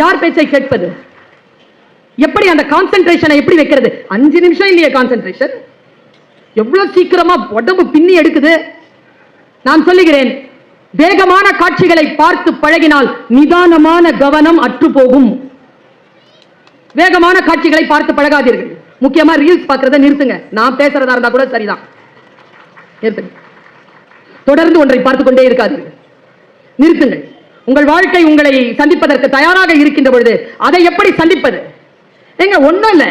யார் பேச்சை கேட்பது? எப்படி அந்த கான்சென்ட்ரேஷனை எப்படி வைக்கிறது? அஞ்சு நிமிஷம் இல்லையே கான்சென்ட்ரேஷன் எவ்வளவு சீக்கிரமா உடம்பு பின்னி எடுக்குது? நான் சொல்லுகிறேன் வேகமான காட்சிகளை பார்த்து பழகினால் நிதானமான கவனம் அற்று போகும். வேகமான காட்சிகளை பார்த்து பழகாதீர்கள். முக்கியமா ரீல்ஸ் பார்க்கறத நிறுத்துங்க. நான் பேசுறதா இருந்தா கூட சரிதான். நிறுத்துங்க. தொடர்ந்து ஒன்றை பார்த்து கொண்டே இருக்காதீர்கள். நிறுத்துங்கள். உங்கள் வாழ்க்கை உங்களை சந்திப்பதற்கு தயாராக இருக்கின்ற பொழுது அதை எப்படி சந்திப்பது? ஏங்க ஒண்ணும் இல்ல.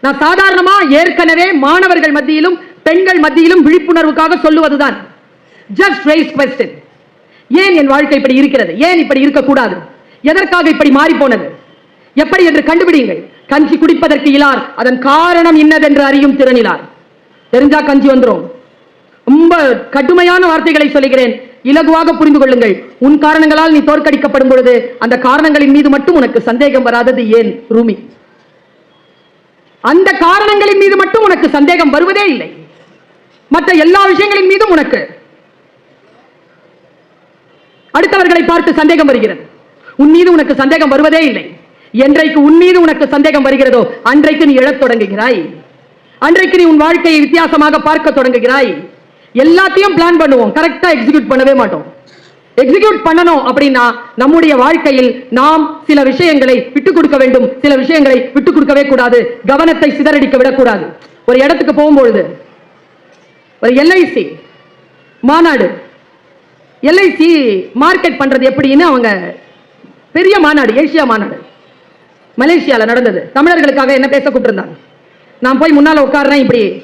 நான் சாதாரணமா ஏற்கனவே மாணவர்கள் மத்தியிலும் பெண்கள் மத்தியிலும் விழிப்புணர்வுக்காக சொல்லுவதுதான். ஜஸ்ட் ரைஸ் கொஸ்டின் ஏன் என் வாழ்க்கை இப்படி இருக்கிறது? ஏன் இப்படி இருக்கக்கூடாது? எதற்காக இப்படி மாறி போனது எப்படி என்று கண்டுபிடிங்கள் கஞ்சி குடிப்பதற்கு இலார். அதன் காரணம் இன்னதென்று அறியும் திறனிலார். தெரிஞ்சா கஞ்சி வந்துரும். ரொம்ப கடுமையான வார்த்தைகளை சொல்லுகிறேன். இலகுவாக புரிந்து கொள்ளுங்கள். உன் காரணங்களால் நீ தோற்கடிக்கப்படும் பொழுது அந்த காரணங்களின் மீது மட்டும் உனக்கு சந்தேகம் வராதது ஏன் ரூமி? அந்த காரணங்களின் மீது மட்டும் உனக்கு சந்தேகம் வருவதே இல்லை. மற்ற எல்லா விஷயங்களின் மீதும் உனக்கு அடுத்தவர்களை பார்த்து சந்தேகம் வருகிறது. உன் மீது உனக்கு சந்தேகம் வருவதே இல்லை. என்றைக்கு உன் மீது உனக்கு சந்தேகம் வருகிறதோ அன்றைக்கு நீ எழத் தொடங்குகிறாய். அன்றைக்கு நீ உன் வாழ்க்கையை வித்தியாசமாக பார்க்க தொடங்குகிறாய். எல்லாத்தையும் பிளான் பண்ணுவோம். கரெக்டா எக்ஸிக்யூட் பண்ணவே மாட்டோம். எக்ஸிக்யூட் பண்ணணும் அப்படின்னா நம்முடைய வாழ்க்கையில் நாம் சில விஷயங்களை விட்டுக் கொடுக்க வேண்டும். சில விஷயங்களை விட்டுக் கொடுக்கவே கூடாது. கவனத்தை சிதறடிக்க விடக்கூடாது. ஒரு இடத்துக்கு போகும்பொழுது ஒரு எல்ஐசி மாநாடு. எல்ஐசி மார்க்கெட் பண்றது எப்படின்னு அவங்க பெரிய மாநாடு ஏசியா மாநாடு. மலேசியாவில் நடந்தது. தமிழர்களுக்காக என்ன பேச கூப்பிட்டிருந்தாங்க? நான் போய் முன்னால உட்கார்றேன் இப்படி.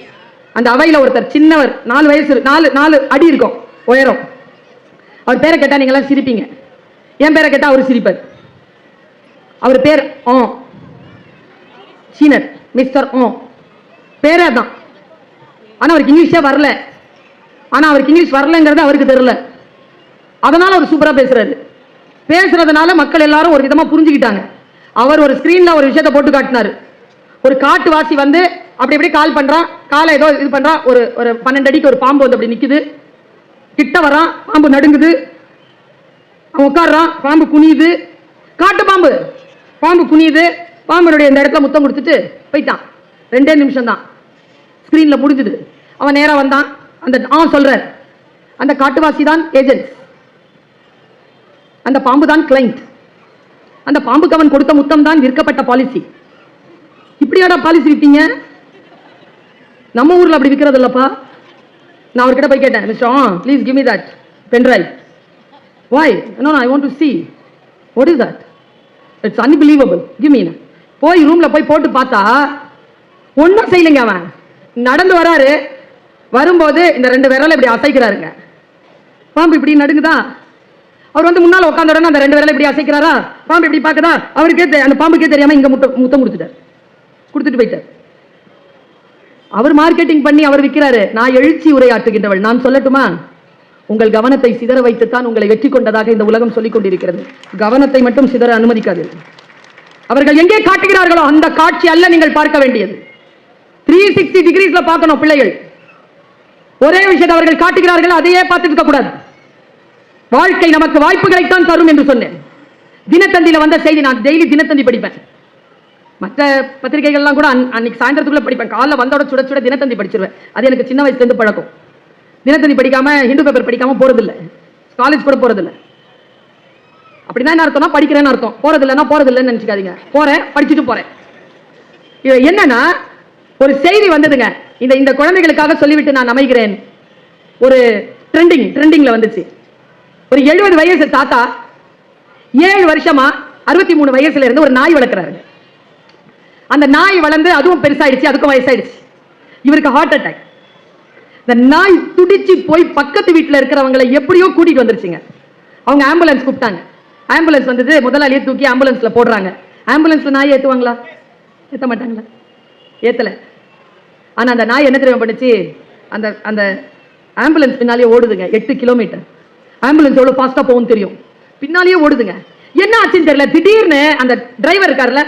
அந்த அவையில் ஒருத்தர் சின்னவர் நாலு வயசு நாலு நாலு அடி இருக்கும் உயரம். அவர் பேரை கேட்டால் நீங்களாம் எல்லாம் சிரிப்பீங்க. என் பேரை கேட்டால் அவர் சிரிப்பார். அவர் பேர் ஆ. சீனர் மிஸ்டர் ஓ பேரே தான் ஆனால் அவருக்கு இங்கிலீஷே வரல. ஆனால் அவருக்கு இங்கிலீஷ் வரலங்கிறது அவருக்கு தெரில அதனால் அவர் சூப்பராக பேசுகிறாரு பேசுறதுனால மக்கள் எல்லாரும் ஒரு விதமாக புரிஞ்சுக்கிட்டாங்க. அவர் ஒரு ஸ்க்ரீனில் ஒரு விஷயத்தை போட்டு காட்டினார். ஒரு காட்டுவாசி வந்து அப்படி இப்படி கால் பண்றான். காலை ஏதோ இது பண்றான். ஒரு ஒரு பன்னெண்டு அடிக்கு ஒரு பாம்பு வந்து அப்படி நிக்குது. கிட்ட வரான். பாம்பு நடுங்குது. அவன் உட்கார்றான். பாம்பு குனியுது. காட்டு பாம்பு. பாம்பு குனியுது. பாம்புனுடைய இந்த இடத்துல முத்தம் கொடுத்துட்டு போயிட்டான். ரெண்டே நிமிஷம் தான் ஸ்க்ரீன்ல முடிஞ்சுது. அவன் நேரா வந்தான். அந்த அவன் சொல்றார். அந்த காட்டுவாசி தான் ஏஜென்ட் அந்த பாம்பு தான் கிளைண்ட் அந்த பாம்புக்கு அவன் கொடுத்த முத்தம் தான் விற்கப்பட்ட பாலிசி இப்படியாடா பாலிசி விட்டீங்க? நம்ம ஊரில் அப்படி விற்கிறது இல்லைப்பா நான் அவர்கிட்ட போய் கேட்டேன் mister ah please give me that pen drive why no I want to see what is that it's unbelievable give me போய் ரூமில் போய் போட்டு பார்த்தா ஒன்றும் செய்யலைங்க அவன். நடந்து வராரு. வரும்போது இந்த ரெண்டு விரலை இப்படி அசைக்கிறாருங்க. பாம்பு இப்படி நடுங்குதா? அவர் வந்து முன்னால் உட்காந்த உடனே அந்த ரெண்டு விரலை இப்படி அசைக்கிறாரா? பாம்பு இப்படி பார்க்குதா? அவருக்கே அந்த பாம்புக்கே தெரியாமல் இங்கே முட்டை முத்தம் கொடுத்துட்டார். கொடுத்துட்டு போயிட்டார். அவர் மார்க்கெட்டிங் பண்ணி அவர் விற்கிறாரு நான் எழுச்சி உரையாற்றுகின்றவள். நான் சொல்லட்டுமா? உங்கள் கவனத்தை சிதற வைத்துத்தான் உங்களை வெற்றி கொண்டதாக இந்த உலகம் சொல்லிக் கொண்டிருக்கிறது. கவனத்தை மட்டும் சிதற அனுமதிக்காது. அவர்கள் எங்கே காட்டுகிறார்களோ அந்த காட்சி அல்ல நீங்கள் பார்க்க வேண்டியது. த்ரீ சிக்ஸ்டி டிகிரிஸ்ல பார்க்கணும் பிள்ளைகள். ஒரே விஷயத்தை அவர்கள் காட்டுகிறார்கள் அதையே பார்த்து இருக்க கூடாது. வாழ்க்கை நமக்கு வாய்ப்புகளைத்தான் தரும் என்று சொன்னேன். தினத்தந்தியில வந்த செய்தி நான் டெய்லி தினத்தந்தி படிப்பேன். மற்ற பத்திரிகைகள்லாம் கூட அன்- அன்னைக்கு சாயந்தரத்துக்குள்ளே படிப்பேன். காலைல வந்தோட சுட சுட தினத்தந்தி படிச்சிருவேன். அது எனக்கு சின்ன வயசுலேருந்து பழக்கம். தினத்தந்தி படிக்காம ஹிந்து பேப்பர் படிக்காம போறதில்ல. காலேஜ் கூட போறதில்ல. அப்படின்னா என்ன அர்த்தம்னா படிக்கிறேன்னு அர்த்தம். போறது போகிறதில்லன்னு போறது இல்லைன்னு போறேன் படிச்சுட்டு போறேன். இது என்னன்னா ஒரு செய்தி வந்ததுங்க. இந்த இந்த குழந்தைகளுக்காக சொல்லிவிட்டு நான் அமைகிறேன். ஒரு ட்ரெண்டிங் ட்ரெண்டிங்ல வந்துச்சு. ஒரு எழுபது வயசு தாத்தா ஏழு வருஷமா அறுபத்தி மூணு வயசுல இருந்து ஒரு நாய் வளர்க்குறாரு அந்த நாய் வளர்ந்து அதுவும் பெருசாயிடுச்சு அதுக்கும் வயசாயிடுச்சு. இவருக்கு ஹார்ட் அட்டாக் இந்த நாய் துடிச்சு போய் பக்கத்து வீட்டில் இருக்கிறவங்களை எப்படியோ கூட்டிகிட்டு வந்துருச்சுங்க. அவங்க ஆம்புலன்ஸ் கூப்பிட்டாங்க. ஆம்புலன்ஸ் வந்தது முதலாளியை தூக்கி ஆம்புலன்ஸில் போடுறாங்க. ஆம்புலன்ஸில் நாய் ஏற்றுவாங்களா ஏற்ற மாட்டாங்களா? ஏற்றலை ஆனால் அந்த நாய் என்ன தெரியும் பண்ணுச்சு? அந்த அந்த ஆம்புலன்ஸ் பின்னாலேயே ஓடுதுங்க. எட்டு கிலோமீட்டர் ஆம்புலன்ஸ் எவ்வளோ ஃபாஸ்ட்டாக போகும்னு தெரியும். பின்னாலேயே ஓடுதுங்க. என்ன ஆச்சுன்னு தெரியல. திடீர்னு அந்த டிரைவர் இருக்கார்ல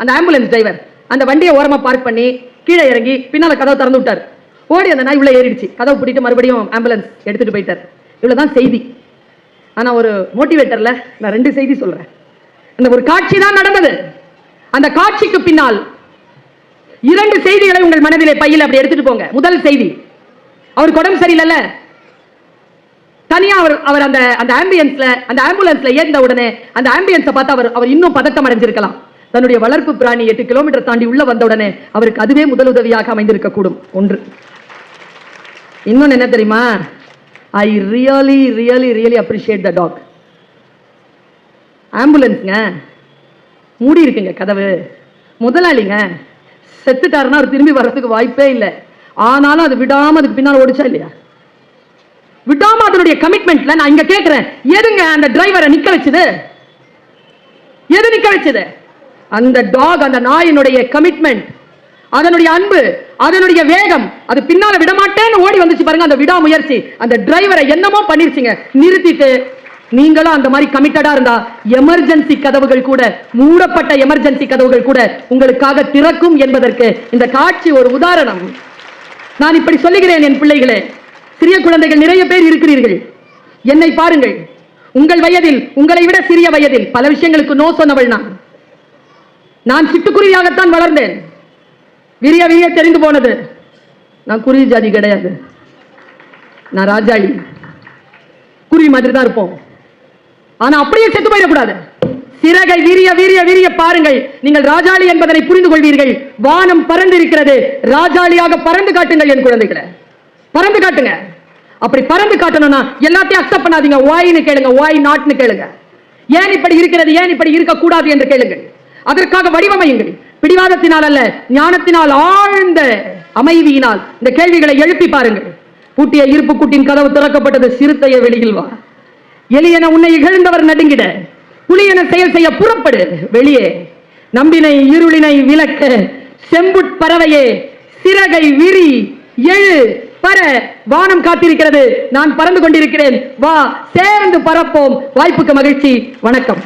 அந்த ஆம்புலன்ஸ் டிரைவர் அந்த வண்டியை ஓரமாக பார்க் பண்ணி கீழே இறங்கி பின்னால் கதவை திறந்து விட்டார். ஓடி அந்த நாய் உள்ளே ஏறிடுச்சு. கதவை பிடிட்டு மறுபடியும் ஆம்புலன்ஸ் எடுத்துகிட்டு போயிட்டார். இவ்வளவுதான் செய்தி. ஆனால் ஒரு மோட்டிவேட்டரில் நான் ரெண்டு செய்தி சொல்கிறேன் அந்த ஒரு காட்சி தான் நடந்தது. அந்த காட்சிக்கு பின்னால் இரண்டு செய்திகளை உங்கள் மனதிலே பையில் அப்படி எடுத்துட்டு போங்க. முதல் செய்தி அவருக்கு உடம்பு சரியில்லைல்ல. தனியா அவர் அவர் அந்த அந்த ஆம்பியன்ஸ்ல அந்த ஆம்புலன்ஸ்ல ஏறிந்த உடனே அந்த ஆம்பியன்ஸை பார்த்து அவர் அவர் இன்னும் பதட்டம் அடைஞ்சிருக்கலாம். தன்னுடைய வளர்ப்பு பிராணி எட்டு கிலோமீட்டர் தாண்டி உள்ள வந்த உடனே அவருக்கு அதுவே முதல் உதவியாக ஒன்று. இன்னொன்று என்ன தெரியுமா? I really really really appreciate the talk ஆம்புலன்ஸுங்க மூடி இருக்குங்க கதவு. முதலாளிங்க செத்துட்டாருன்னா அவர் திரும்பி வர்றதுக்கு வாய்ப்பே இல்லை. ஆனாலும் அது விடாமல் அதுக்கு பின்னால் ஓடிச்சா இல்லையா? விடாம அதனுடைய கமிட்மெண்ட்ல நான் இங்க கேட்கிறேன் எதுங்க அந்த டிரைவரை நிக்க வச்சது? எது நிக்க வச்சது? அந்த டாக் அந்த நாயினுடைய கமிட்மெண்ட் அதனுடைய அன்பு அதனுடைய வேகம் அது பின்னால விடமாட்டேன்னு ஓடி வந்துச்சு பாருங்க அந்த விடாமுயற்சி. அந்த டிரைவரை என்னமோ பண்ணிருச்சுங்க. நிறுத்திட்டு நீங்களும் அந்த மாதிரி கமிட்டடா இருந்தா எமர்ஜென்சி கதவுகள் கூட மூடப்பட்ட எமர்ஜென்சி கதவுகள் கூட உங்களுக்காக திறக்கும் என்பதற்கு இந்த காட்சி ஒரு உதாரணம். நான் இப்படி சொல்லுகிறேன் என் பிள்ளைகளே சிறிய குழந்தைகள் நிறைய பேர் இருக்கிறீர்கள். என்னை பாருங்கள் உங்கள் வயதில் உங்களை விட சிறிய வயதில் பல விஷயங்களுக்கு நோ சொன்னவள் நான். நான் சிட்டுக்குருவியாகத்தான் வளர்ந்தேன். விரிய விரிய தெரிந்து போனது. நான் குருவி ஜாதி கிடையாது. நான் ராஜாளி. குருவி மாதிரி தான் இருப்போம். ஆனா அப்படியே செத்து போயிடக்கூடாது. சிறகை வீரிய வீரிய விரிய பாருங்கள். நீங்கள் ராஜாளி என்பதனை புரிந்து கொள்வீர்கள். வானம் பறந்து இருக்கிறது ராஜாளியாக பறந்து காட்டுங்கள் என் குழந்தைகளை. பறந்து காட்டுங்க. அப்படி பறந்து காட்டணும்னா எல்லாத்தையும் அக்செப்ட் பண்ணாதீங்க. வாயின்னு கேளுங்க. வாய் நாட்னு கேளுங்க. ஏன் இப்படி இருக்கிறது? ஏன் இப்படி இருக்கக்கூடாது என்று கேளுங்கள். அதற்காக வடிவமையுங்கள். பிடிவாதத்தினால் அல்ல ஞானத்தினால் ஆழ்ந்த அமைதியினால் இந்த கேள்விகளை எழுப்பி பாருங்கள். பூட்டிய இருப்பு கூட்டின் கதவு திறக்கப்பட்டது சிறுத்தைய வெளியில் வா. எலியென உன்னை இகழ்ந்தவர் நடுங்கிட. புலியன செயல் செய்ய புறப்படு. வெளியே. நம்பினை இருளினை விளக்க. செம்புட் பறவையே சிறகை விரி. எழு பர வானம் காத்திருக்கிறது. நான் பறந்து கொண்டிருக்கிறேன். வா சேர்ந்து பறப்போம். வாய்ப்புக்கு மகிழ்ச்சி. வணக்கம்.